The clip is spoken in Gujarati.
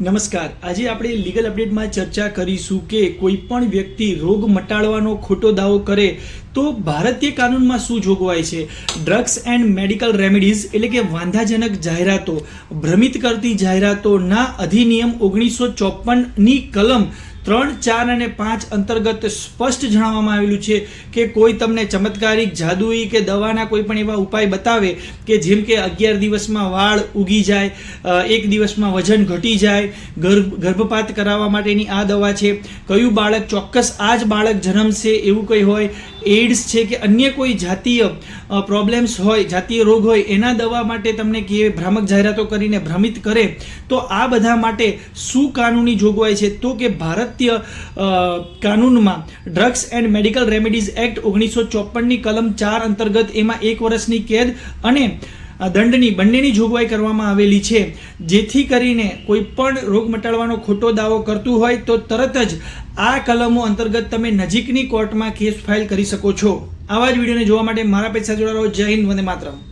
નમસ્કાર. આજે આપણે લીગલ અપડેટમાં ચર્ચા કરીશું કે કોઈ પણ વ્યક્તિ રોગ મટાડવાનો ખોટો દાવો કરે તો ભારતીય કાનૂનમાં શું જોગવાઈ છે? ડ્રગ્સ એન્ડ મેડિકલ રેમેડીઝ એટલે કે વાંધાજનક જાહેરાતો, ભ્રમિત કરતી જાહેરાતોના અધિનિયમ ઓગણીસો ચોપનની કલમ ત્રણ, ચાર અને પાંચ અંતર્ગત સ્પષ્ટ જણાવવામાં આવેલું છે કે કોઈ તમને ચમત્કારિક, જાદુઈ કે દવાના કોઈ પણ એવા ઉપાય બતાવે કે જેમ કે અગિયાર દિવસમાં વાળ ઉગી જાય એક દિવસમાં વજન ઘટી જાય, ગર્ભ, ગર્ભપાત કરાવવા માટેની આ દવા છે. કયું બાળક ચોક્કસ આ જ બાળક જન્મશે એવું કંઈ હોય એડ્સ છે કે અન્ય કોઈ જાતીય પ્રોબ્લેમ્સ હોય, જાતીય રોગ હોય, એના દવા માટે તમને કે ભ્રામક જાહેરાતો કરીને ભ્રમિત કરે, તો આ બધા માટે શું કાનૂની જોગવાઈ છે? તો કે ભારતીય અ, કાનૂનમાં. Drugs and medical remedies act ઓગણીસો ચોપનની કલમ ચાર અંતર્ગત એમાં એક વર્ષની કેદ અને દંડની બંનેની જોગવાઈ કરવામાં આવેલી છે. જેથી કરીને કોઈ પણ રોગ મટાડવાનો ખોટો દાવો કરતું હોય તો તરત જ આ કલમો અંતર્ગત તમે નજીકની કોર્ટમાં કેસ ફાઇલ કરી શકો છો. આવા જ વિડીયોને જોવા માટે મારા પૈસા જોડાવો જય હિન્દ વંદે માતરમ.